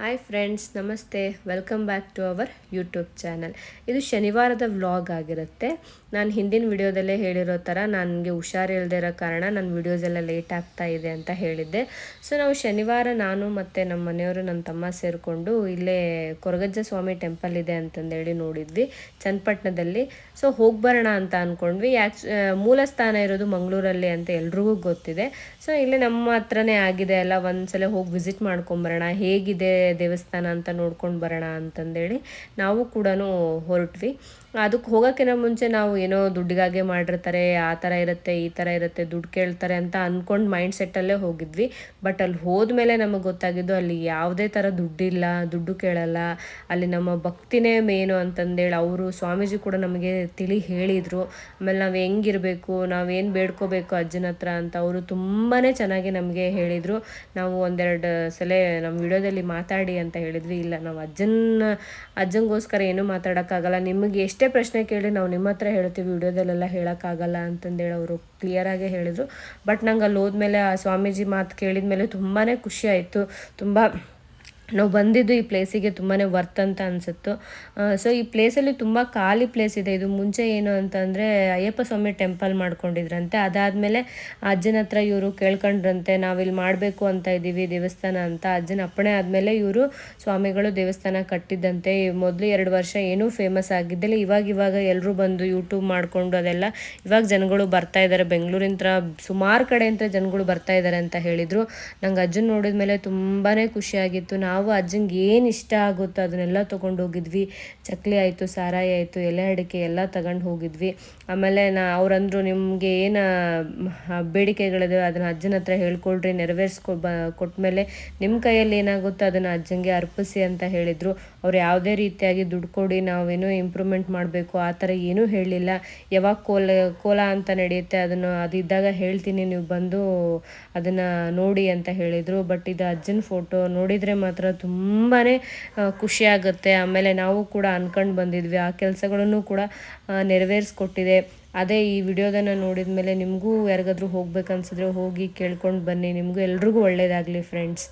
Hi friends ನಮಸ್ತೆ. Welcome back to our YouTube channel ಇದು ಶನಿವಾರದ ವ್ಲಾಗ್ ಆಗಿರುತ್ತೆ. ನಾನು ಹಿಂದಿನ ವಿಡಿಯೋದಲ್ಲೇ ಹೇಳಿರೋ ಥರ ನನಗೆ ಹುಷಾರಿಲ್ಲದೆ ಇರೋ ಕಾರಣ ನನ್ನ ವಿಡಿಯೋಸ್ ಎಲ್ಲ ಲೇಟ್ ಆಗ್ತಾ ಇದೆ ಅಂತ ಹೇಳಿದ್ದೆ. ಸೊ ನಾವು ಶನಿವಾರ ನಾನು ಮತ್ತು ನಮ್ಮ ಮನೆಯವರು ನನ್ನ ತಮ್ಮ ಸೇರಿಕೊಂಡು ಇಲ್ಲೇ ಕೊರಗಜ್ಜ ಸ್ವಾಮಿ ಟೆಂಪಲ್ ಇದೆ ಅಂತಂದೇಳಿ ನೋಡಿದ್ವಿ, ಚನ್ನಪಟ್ಟಣದಲ್ಲಿ. ಸೊ ಹೋಗಿ ಬರೋಣ ಅಂತ ಅಂದ್ಕೊಂಡ್ವಿ ಯಾಕ್ ಮೂಲ ಸ್ಥಾನ ಇರೋದು ಮಂಗಳೂರಲ್ಲಿ ಅಂತ ಎಲ್ರಿಗೂ ಗೊತ್ತಿದೆ. ಸೊ ಇಲ್ಲಿ ನಮ್ಮ ಹತ್ರನೇ ಆಗಿದೆ ಅಲ್ಲ, ಒಂದ್ಸಲ ಹೋಗಿ ವಿಸಿಟ್ ಮಾಡ್ಕೊಂಬರೋಣ. ಹೇಗಿದೆ ದೇವಸ್ಥಾನ ಅಂತ ನೋಡ್ಕೊಂಡು ಬರೋಣ ಅಂತಂದೇಳಿ ನಾವು ಕೂಡ ಹೊರಟ್ವಿ. ಅದಕ್ಕೆ ಹೋಗೋಕ್ಕಿಂತ ಮುಂಚೆ ನಾವು ಏನೋ ದುಡ್ಡಿಗಾಗೆ ಮಾಡಿರ್ತಾರೆ, ಆ ಥರ ಇರುತ್ತೆ, ಈ ಥರ ಇರುತ್ತೆ, ದುಡ್ಡು ಕೇಳ್ತಾರೆ ಅಂತ ಅಂದ್ಕೊಂಡು ಮೈಂಡ್ ಸೆಟ್ಟಲ್ಲೇ ಹೋಗಿದ್ವಿ. ಬಟ್ ಅಲ್ಲಿ ಹೋದ್ಮೇಲೆ ನಮಗೆ ಗೊತ್ತಾಗಿದ್ದು ಅಲ್ಲಿ ಯಾವುದೇ ಥರ ದುಡ್ಡಿಲ್ಲ, ದುಡ್ಡು ಕೇಳಲ್ಲ. ಅಲ್ಲಿ ನಮ್ಮ ಭಕ್ತಿನೇ ಮೇನು ಅಂತಂದೇಳಿ ಅವರು ಸ್ವಾಮೀಜಿ ಕೂಡ ನಮಗೆ ತಿಳಿ ಹೇಳಿದರು. ಆಮೇಲೆ ನಾವು ಹೆಂಗಿರಬೇಕು ನಾವೇನು ಬೇಡ್ಕೋಬೇಕು ಅಜ್ಜನ ಹತ್ರ ಅಂತ ಅವರು ತುಂಬಾ ಚೆನ್ನಾಗಿ ನಮಗೆ ಹೇಳಿದರು. ನಾವು ಒಂದೆರಡು ಸಲ ನಮ್ಮ ವಿಡಿಯೋದಲ್ಲಿ ಮಾತಾಡಿ ಅಂತ ಹೇಳಿದ್ವಿ. ಇಲ್ಲ, ನಾವು ಅಜ್ಜನ ಅಜ್ಜಂಗೋಸ್ಕರ ಏನೂ ಮಾತಾಡೋಕ್ಕಾಗಲ್ಲ. ನಿಮಗೆ ಎಷ್ಟೇ ಪ್ರಶ್ನೆ ಕೇಳಿ ನಾವು ನಿಮ್ಮ ಹತ್ರ ಹೇಳ್ತೀವಿ, ವಿಡಿಯೋದಲ್ಲೆಲ್ಲ ಹೇಳೋಕ್ಕಾಗಲ್ಲ ಅಂತಂದೇಳಿ ಅವರು ಕ್ಲಿಯರಾಗೇ ಹೇಳಿದರು. ಬಟ್ ನಂಗೆ ಅಲ್ಲಿ ಹೋದ್ಮೇಲೆ ಆ ಸ್ವಾಮೀಜಿ ಮಾತು ಕೇಳಿದ ಮೇಲೆ ತುಂಬಾ ಖುಷಿ ಆಯಿತು. ತುಂಬ ನಾವು ಬಂದಿದ್ದು ಈ ಪ್ಲೇಸಿಗೆ ತುಂಬಾ ವರ್ತ್ ಅಂತ ಅನಿಸುತ್ತು. ಸೊ ಈ ಪ್ಲೇಸಲ್ಲಿ ತುಂಬ ಖಾಲಿ ಪ್ಲೇಸ್ ಇದೆ. ಇದು ಮುಂಚೆ ಏನು ಅಂತಂದರೆ ಅಯ್ಯಪ್ಪ ಸ್ವಾಮಿ ಟೆಂಪಲ್ ಮಾಡ್ಕೊಂಡಿದ್ರಂತೆ. ಅದಾದಮೇಲೆ ಅಜ್ಜನ ಹತ್ರ ಇವರು ಕೇಳ್ಕೊಂಡ್ರಂತೆ, ನಾವಿಲ್ಲಿ ಮಾಡಬೇಕು ಅಂತ ಇದ್ದೀವಿ ದೇವಸ್ಥಾನ ಅಂತ. ಅಜ್ಜನ ಅಪ್ಪಣೆ ಆದಮೇಲೆ ಇವರು ಸ್ವಾಮಿಗಳು ದೇವಸ್ಥಾನ ಕಟ್ಟಿದ್ದಂತೆ. ಮೊದಲು ಎರಡು ವರ್ಷ ಏನೂ ಫೇಮಸ್ ಆಗಿದ್ದಿಲ್ಲ. ಇವಾಗ ಇವಾಗ ಎಲ್ಲರೂ ಬಂದು ಯೂಟ್ಯೂಬ್ ಮಾಡಿಕೊಂಡು ಅದೆಲ್ಲ ಇವಾಗ ಜನಗಳು ಬರ್ತಾ ಇದ್ದಾರೆ. ಬೆಂಗಳೂರಿನ ಸುಮಾರು ಕಡೆಯಿಂದ ಜನಗಳು ಬರ್ತಾ ಇದ್ದಾರೆ ಅಂತ ಹೇಳಿದರು. ನಂಗೆ ಅಜ್ಜನ ನೋಡಿದ ಮೇಲೆ ತುಂಬಾ ಖುಷಿಯಾಗಿತ್ತು ನಾವು ನಾವು ಅಜ್ಜಂಗೆ ಏನು ಇಷ್ಟ ಆಗುತ್ತೋ ಅದನ್ನೆಲ್ಲ ತೊಗೊಂಡು ಹೋಗಿದ್ವಿ. ಚಕ್ಲಿ ಆಯಿತು, ಸಾರಾಯಿ ಆಯಿತು, ಎಲೆ ಅಡಿಕೆ ಎಲ್ಲ ತಗೊಂಡು ಹೋಗಿದ್ವಿ. ಆಮೇಲೆ ನಾ ಅವರಂದ್ರು ನಿಮಗೆ ಏನು ಬೇಡಿಕೆಗಳಿದೆ ಅದನ್ನು ಅಜ್ಜನ ಹತ್ರ ಹೇಳ್ಕೊಳ್ರಿ, ನೆರವೇರಿಸ್ಕೊ ಬ, ಕೊಟ್ಮೇಲೆ ನಿಮ್ಮ ಕೈಯಲ್ಲಿ ಏನಾಗುತ್ತೋ ಅದನ್ನು ಅಜ್ಜಂಗೆ ಅರ್ಪಿಸಿ ಅಂತ ಹೇಳಿದರು. ಅವ್ರು ಯಾವುದೇ ರೀತಿಯಾಗಿ ದುಡ್ಡು ಕೊಡಿ, ನಾವೇನು ಇಂಪ್ರೂವ್ಮೆಂಟ್ ಮಾಡಬೇಕು, ಆ ಥರ ಏನೂ ಹೇಳಲಿಲ್ಲ. ಯಾವಾಗ ಕೋಲ ಕೋಲ ಅಂತ ನಡೆಯುತ್ತೆ ಅದನ್ನು, ಅದು ಇದ್ದಾಗ ಹೇಳ್ತೀನಿ, ನೀವು ಬಂದು ಅದನ್ನು ನೋಡಿ ಅಂತ ಹೇಳಿದರು. ಬಟ್ ಇದು ಅಜ್ಜನ ಫೋಟೋ, ನೋಡಿದರೆ ಮಾತ್ರ ತುಂಬಾ ಖುಷಿಯಾಗುತ್ತೆ. ಆಮೇಲೆ ನಾವು ಕೂಡ ಅನ್ಕೊಂಡು ಬಂದಿದ್ವಿ. ಆ ಕೆಲಸಗಳನ್ನು ಕೂಡ ನೆರವೇರಿಸ್ಕೊಟ್ಟಿದೆ. ಅದೇ ಈ ವಿಡಿಯೋದನ್ನು ನೋಡಿದ ಮೇಲೆ ನಿಮಗೂ ಯಾರಿಗಾದ್ರೂ ಹೋಗ್ಬೇಕನ್ಸಿದ್ರೆ ಹೋಗಿ ಕೇಳ್ಕೊಂಡು ಬನ್ನಿ. ನಿಮಗೂ ಎಲ್ರಿಗೂ ಒಳ್ಳೆಯದಾಗಲಿ ಫ್ರೆಂಡ್ಸ್